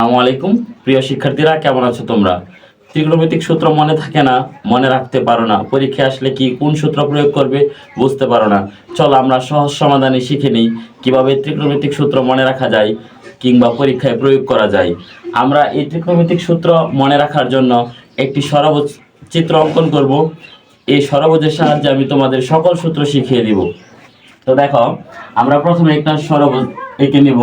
আসসালামু আলাইকুম। প্রিয় শিক্ষার্থীরা, কেমন আছো তোমরা? ত্রিকোণমিতিক সূত্র মনে থাকে না, মনে রাখতে পারো না। পরীক্ষায় আসলে কি, কোন সূত্র প্রয়োগ করবে বুঝতে পারো না। চলো আমরা সহজ সমাধানে শিখে নিই। কীভাবে ত্রিকোণমিতিক সূত্র মনে রাখা যায় কিংবা পরীক্ষায় প্রয়োগ করা যায়? আমরা এই ত্রিকোণমিতিক সূত্র মনে রাখার জন্য একটি সরবজ চিত্র অঙ্কন করব। এই সরবজের সাহায্যে আমি তোমাদের সকল সূত্র শিখিয়ে দিব। তো দেখো, আমরা প্রথমে একটা সরবজ এঁকে নিব।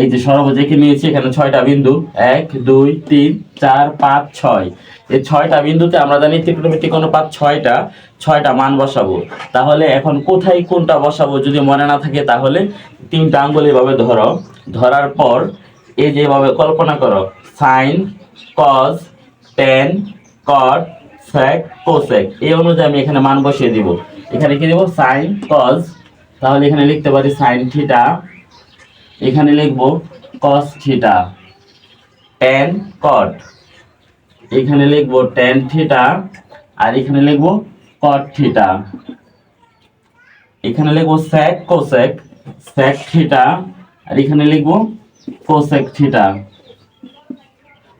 এই যে সরবজ এঁকে নিয়েছি, এখানে ছয়টা বিন্দু, এক, দুই, তিন, চার, পাঁচ, ছয়। এই ছয়টা বিন্দুতে আমরা জানি ত্রিকোণমিতিক অনুপাত ছয়টা ছয়টা মান বসাবো। তাহলে এখন কোথায় কোনটা বসাবো যদি মনে না থাকে, তাহলে তিনটা আঙ্গুল এভাবে ধরো। ধরার পর এই যে এভাবে কল্পনা করো, sin cos tan, cot, sec, cosec. এই অনুযায়ী আমি এখানে মান বসিয়ে দিব। এখানে কি দেবো? সাইন কজ তাহলে এখানে লিখতে পারি সাইন থিটা এখানে লিখব cos থিটা tan cot এখানে লিখব tan থিটা আর এখানে লিখব cot থিটা এখানে লিখব sec, cosec, sec থিটা আর এখানে লিখব cosec থিটা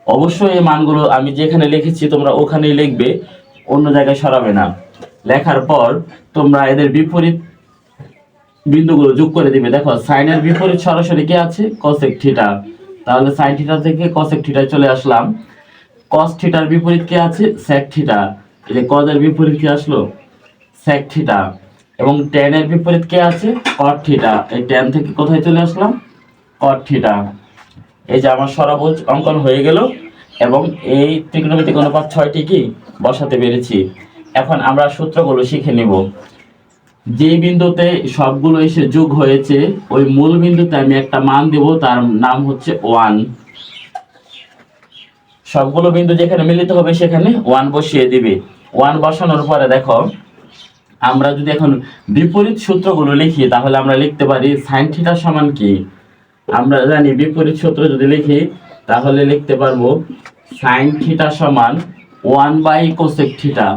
অবশ্যই এই মানগুলো আমি যেখানে লিখেছি তোমরা ওখানেই লিখবে, অন্য জায়গায় সরাবে না। লেখার পর তোমরা এদের বিপরীত বিন্দুগুলো যোগ করে দিবে। দেখো সাইনের বিপরীত সরাসরি কি আছে? কসেক থিটা তাহলে সাইন থিটা থেকে কসেক থিটায় চলে আসলাম। কস থিটার বিপরীত কি আছে? সেক থিটা এই যে কজের বিপরীত কি আসলো? সেক থিটা এবং এর বিপরীত কি আছে? কট থিটা এই tan থেকে কোথায় চলে আসলাম? কট থিটা এই যে আমার সরবুজ অঙ্কন হয়ে গেল। এবং এই ত্রিকোণমিতিক অনুপাত ছয়টি কি? বসাতে পেরেছি। এখন আমরা সূত্রগুলো শিখে নিব। যে বিন্দুতে সবগুলো এসে যোগ হয়েছে, ওই মূল বিন্দুতে আমি একটা মান দেব, তার নাম হচ্ছে ওয়ান। সবগুলো বিন্দু যেখানে মিলিত হবে সেখানে ওয়ান বসিয়ে দিবে। ওয়ান বসানোর পরে দেখো, আমরা যদি এখন বিপরীত সূত্রগুলো লিখি, তাহলে আমরা লিখতে পারি সাইন থিটা সমান কি? আমরা জানি বিপরীত সূত্র যদি লিখি, তাহলে লিখতে পারব সাইন থিটা সমান one by cosec theta.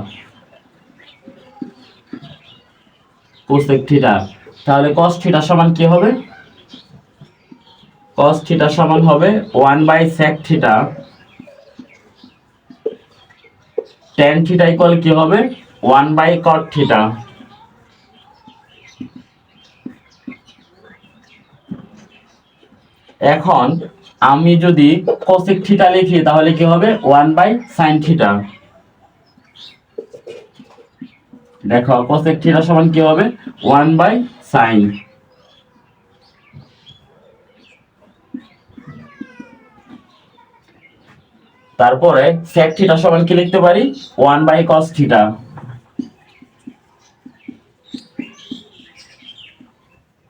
Cosec theta. তাহলে cos থিটা সমান কি হবে? cos থিটা সমান হবে 1 by sec theta. tan theta equal কি হবে? 1 বাই cot থিটা। এখন আমি যদি cosec থিটা লিখি, তাহলে কি হবে? 1 বাই sin থিটা। দেখো cosec থিটা সমান কি হবে? 1 বাই sin তারপরে sec থিটা সমান কি লিখতে পারি? 1 by cos theta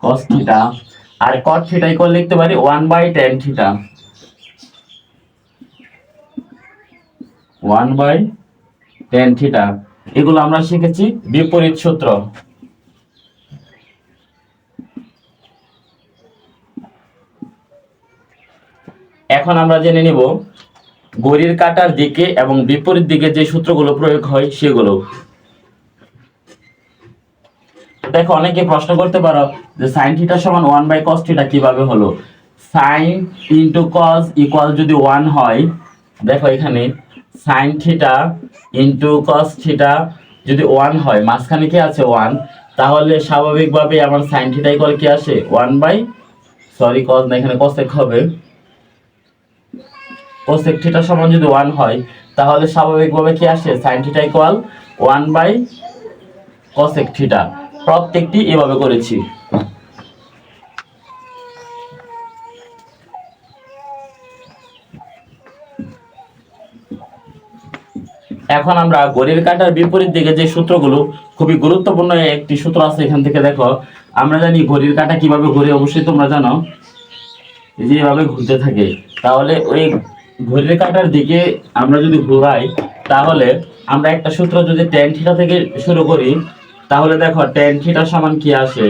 cos theta R cot theta equal লিখতে পারি 1 by tan theta 1 by tan theta এগুলো আমরা শিখেছি বিপরীত সূত্র। এখন আমরা জেনে নিব ঘড়ির কাটার দিকে এবং বিপরীত দিকে যে সূত্রগুলো প্রয়োগ হয় সেগুলো। দেখো, অনেকে প্রশ্ন করতে পারো যে সাইন থিটা সমান ওয়ান বাই কস থিটা কীভাবে হলো? সাইন ইন্টু কস ইকুয়াল যদি ওয়ান হয়, দেখো এখানে sin theta into cos theta যদি ওয়ান হয়, মাঝখানে কি আছে ওয়ান তাহলে স্বাভাবিকভাবে আমার সাইন থিটা ইকুয়াল কি আসে? ওয়ান বাই সরি কস না, এখানে কসেক হবে। কোসেক থিটা সমান যদি ওয়ান হয়, তাহলে স্বাভাবিকভাবে কি আসে? Sin theta equal one by cosec theta প্রত্যেকটি এভাবে করেছি। এখন আমরা ঘড়ির কাঁটার বিপরীত দিকে যে সূত্রগুলো খুবই গুরুত্বপূর্ণ একটি সূত্র আছে এখান থেকে দেখো। আমরা জানি ঘড়ির কাঁটা কীভাবে ঘুরে, অবশ্যই তোমরা জানো। যেভাবে ঘুরতে থাকে। তাহলে ওই ঘড়ির কাঁটার দিকে আমরা যদি ঘুরাই, তাহলে আমরা একটা সূত্র যদি টেন থিটা থেকে শুরু করি, তাহলে দেখো টেন থিটা সমান কি আসে?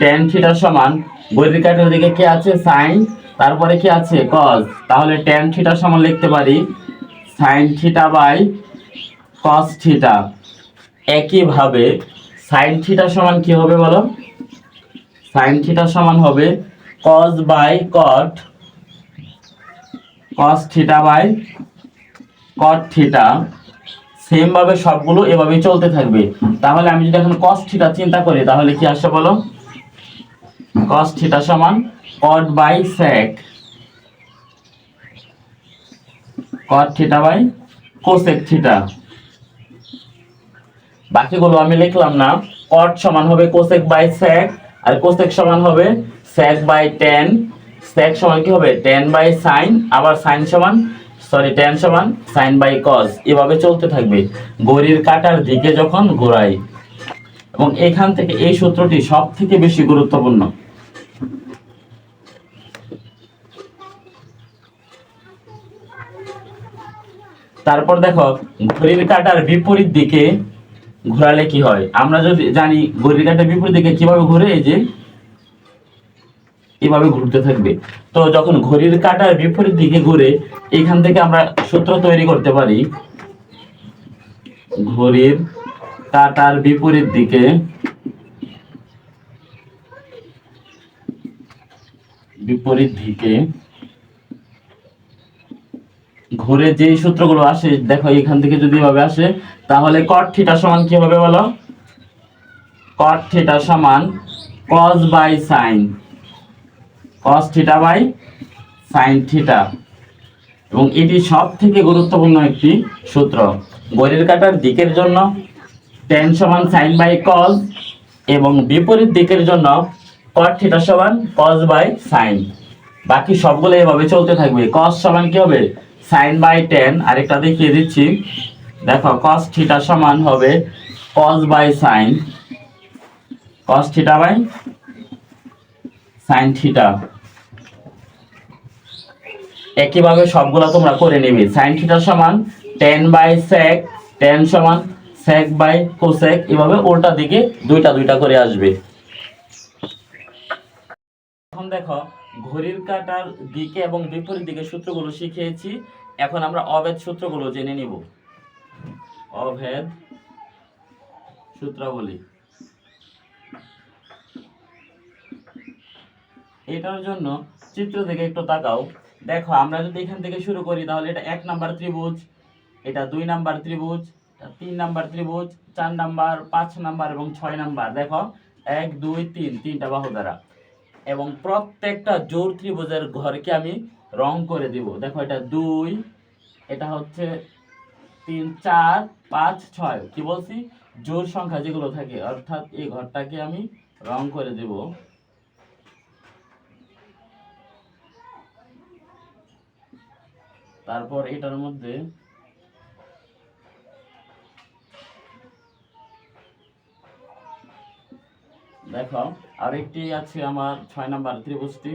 টেন থিটা সমান ঘড়ির কাঁটার দিকে কি আছে? সাইন তারপরে কি আছে? কজ তাহলে টেন থিটা সমান লিখতে পারি। Sin theta by cos theta একইভাবে সাইন থিটা সমান কি হবে বলো? সাইন থিটা সমান হবে cos by cot, cos theta by cot theta same ভাবে সবগুলো এভাবে চলতে থাকবে। তাহলে আমি যদি এখন cos থিটা চিন্তা করি, তাহলে কি আসে বলো? cos থিটা সমান cot by sec, cot theta by cosec theta বাকিগুলো আমি লিখলাম না। cot সমান হবে cosec বাই sec, আর cosec সমান হবে sec বাই tan sec সমান কি হবে? tan বাই sin, আবার sin সমান সরি tan সমান, sin বাই cos এভাবে চলতে থাকবে। ঘড়ির কাটার দিকে যখন ঘোরাই। এবং এখান থেকে এই সূত্রটি সব থেকে বেশি গুরুত্বপূর্ণ। তারপর দেখো, ঘড়ির কাটার বিপরীত দিকে ঘোরালে কি হয়? আমরা যদি জানি ঘড়ির কাটার বিপরীত দিকে কীভাবে ঘুরে, এই যে এভাবে ঘুরতে থাকবে। তো যখন ঘড়ির কাটার বিপরীত দিকে ঘুরে, এখান থেকে আমরা সূত্র তৈরি করতে পারি, ঘড়ির কাটার বিপরীত দিকে বিপরীত দিকে ঘুরে যে সূত্রগুলো আসে, দেখো এখান থেকে যদি এভাবে আসে, তাহলে কট থিটা সমান কি হবে বলো? কট থিটা সমান cos by sin cos theta by sin theta এবং এটি সব থেকে গুরুত্বপূর্ণ একটি সূত্র। ঘড়ির কাটার দিকের জন্য tan সমান সাইন বাই cos এবং বিপরীত দিকের জন্য cot থিটা সমান cos বাই সাইন বাকি সবগুলো এভাবে চলতে থাকবে। cos সমান কি হবে? সাইন বাই টেন, আরেকটা দেখিয়ে দিচ্ছি। দেখো, cos থিটা সমান হবে cos by sin. cos theta by sin theta একইভাবে সবগুলো তোমরা করে নেবে। সাইন থিটা সমান টেন বাই সেক টেন সমান সেক বাই কোসেক এভাবে উল্টা দিকে দুইটা দুইটা করে আসবে। দেখো, ঘড়ির কাঁটার দিকে এবং বিপরীত দিকে সূত্রগুলো শিখিয়েছি। এখন আমরা অভেদ সূত্রগুলো জেনে নিব। অভেদ সূত্রাবলী। এটার জন্য চিত্র থেকে একটু তাকাও। দেখো, আমরা যদি এখান থেকে শুরু করি, তাহলে এটা এক নাম্বার ত্রিভুজ, এটা দুই নাম্বার ত্রিভুজ তিন নাম্বার ত্রিভুজ, চার নাম্বার, পাঁচ নাম্বার এবং ছয় নাম্বার। দেখো, এক, দুই, তিন, তিনটা বাহু দ্বারা। এবং প্রত্যেকটা জোর ত্রিভুজের ঘরকে আমি রং করে দিব। দেখো এটা দুই, এটা হচ্ছে তিন, চার, পাঁচ, ছয়। কি বলছি? জোর সংখ্যা যেগুলো থাকে, অর্থাৎ এই ঘরটাকে আমি রং করে দেব। তারপর এটার মধ্যে দেখো, আরেকটি আছে আমার ছয় নাম্বার ত্রিভুজটি।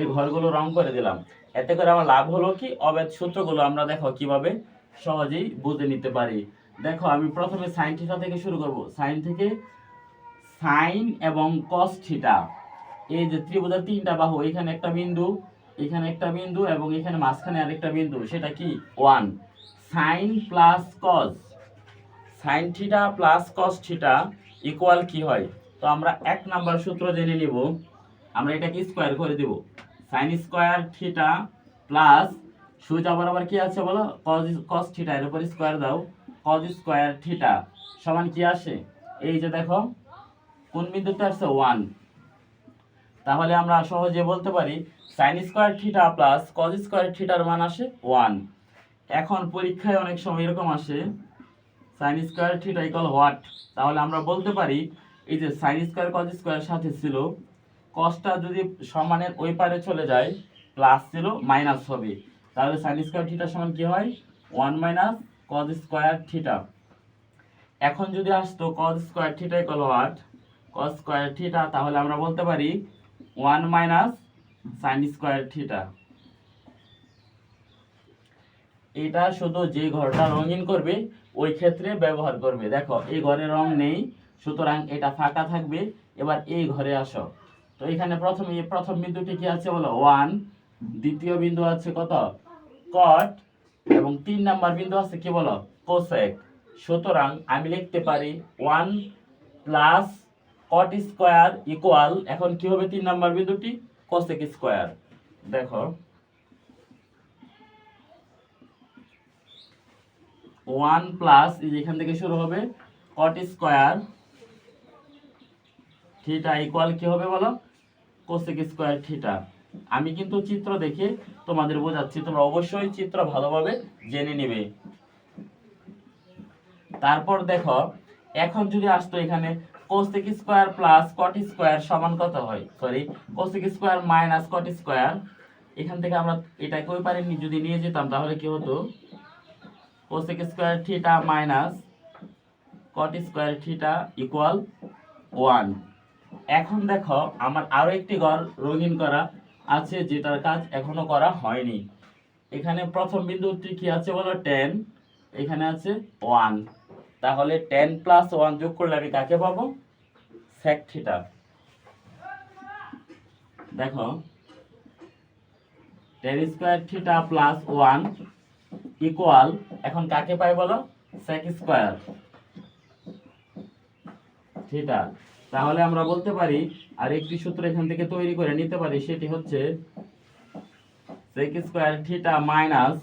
এই ঘরগুলো রং করে দিলাম। এতে করে আমার লাভ হলো কি? অবেদ সূত্রগুলো আমরা দেখো কীভাবে সহজেই বুঝে নিতে পারি। দেখো, আমি প্রথমে সাইন থিটা থেকে শুরু করব। সাইন থেকে সাইন এবং কস থিটা এই যে ত্রিভুজের তিনটা বাহু, এখানে একটা বিন্দু, এখানে একটা বিন্দু এবং এখানে মাঝখানে আরেকটা বিন্দু। সেটা কি? One sin plus cos sin theta plus cos theta equal কি হয়? তো আমরা এক নাম্বার সূত্র জেনে নিব। আমরা এটাকে স্কোয়ার করে দেব। সাইন স্কোয়ার থিটা প্লাস সোজা বরাবর কি আছে বলো? কজ কস থিটা এর উপর স্কোয়ার দাও। কজ স্কোয়ার থিটা সমান কি আসে? এই যে দেখো, কোন বিন্দুতে আসছে? ওয়ান তাহলে আমরা সহজে বলতে পারি sin square theta plus cos square থিটার মান আসে ওয়ান এখন পরীক্ষায় অনেক সময় এরকম আসে sin square theta equal what তাহলে আমরা বলতে পারি, এই যে সাইন স্কোয়ার কজ স্কোয়ার সাথে ছিল কসটা যদি সমানের ওই পারে চলে যায় প্লাস ছিল মাইনাস হবে। তাহলে সাইন স্কোয়ার থিটা সমান কি হয়? One minus cos square theta এখন যদি আসতো cos square theta equal what cos square theta তাহলে আমরা বলতে পারি one minus sin square theta এটা শুধু যে ঘরটা রঙিন করবে, ওই ক্ষেত্রে ব্যবহার করবে। দেখো, এই ঘরে রং নেই, সুতরাং এটা ফাঁকা থাকবে। এবার এই ঘরে আসো। তো এখানে প্রথম প্রথম বিন্দুটি কি আছে বলো? ওয়ান। দ্বিতীয় বিন্দু আছে কত? কট। এবং তিন নাম্বার বিন্দু আছে কি বলো? কোসেক। সুতরাং আমি লিখতে পারি one plus cot square equal, এখন কি হবে তিন নাম্বার বিন্দুটি? Cosec square. দেখো ওয়ান প্লাস এখান থেকে শুরু হবে কট স্কোয়ার, থিটা ইকুয়াল কি হবে বলো? Cosec square theta. আমি কিন্তু চিত্র দেখে তোমাদের বোঝাচ্ছি, তোমরা অবশ্যই চিত্র ভালোভাবে জেনে নেবে। তারপর দেখো, এখন যদি আসতো এখানে cosec square plus cot square সমান কত হয়? Sorry cosec square minus cot square. এখান থেকে আমরা এটাকে ওই পারে নি- যদি নিয়ে যেতাম, তাহলে কি হতো? Cosec square theta minus cot square theta equal one এখন দেখো, আমার আরও একটি ঘর রঙিন করা আছে, যেটার কাজ এখনও করা হয়নি। এখানে প্রথম বিন্দুটি কি আছে বলো? টেন এখানে আছে ওয়ান তাহলে টেন প্লাস ওয়ান যোগ করলে আমি কাকে পাবো? সেক থিটা দেখো tan square theta plus one equal এখন কাকে পাই বলো? সেক স্কোয়ার থিটা তাহলে আমরা বলতে পারি, আর একটি সূত্র এখান থেকে তৈরি করে নিতে পারি, সেটি হচ্ছে sec square theta minus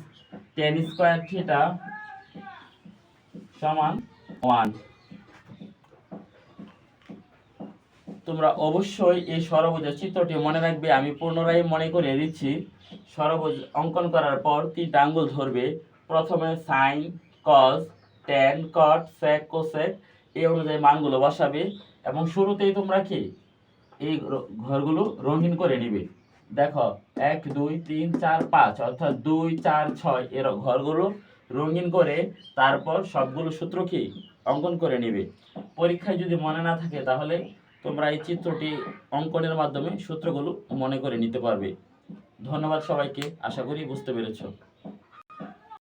tan square theta সমান ওয়ান তোমরা অবশ্যই এই সরবুজের চিত্রটি মনে রাখবে, আমি পুনরায় মনে করে দিচ্ছি। সরবজ অঙ্কন করার পর তিনটা আঙ্গুল ধরবে। প্রথমে sin cos tan, cot, sec, cosec, এই অনুযায়ী মানগুলো বসাবে এবং শুরুতেই তোমরা কি? এই ঘরগুলো রঙিন করে নিবে। দেখো, এক, দুই, তিন, চার, পাঁচ, অর্থাৎ দুই, চার, ছয়, এর ঘরগুলো রঙিন করে তারপর সবগুলো সূত্র কি? অঙ্কন করে নিবে। পরীক্ষায় যদি মনে না থাকে তাহলে তোমরা এই চিত্রটি অঙ্কনের মাধ্যমে সূত্রগুলো মনে করে নিতে পারবে। ধন্যবাদ সবাইকে, আশা করি বুঝতে পেরেছ।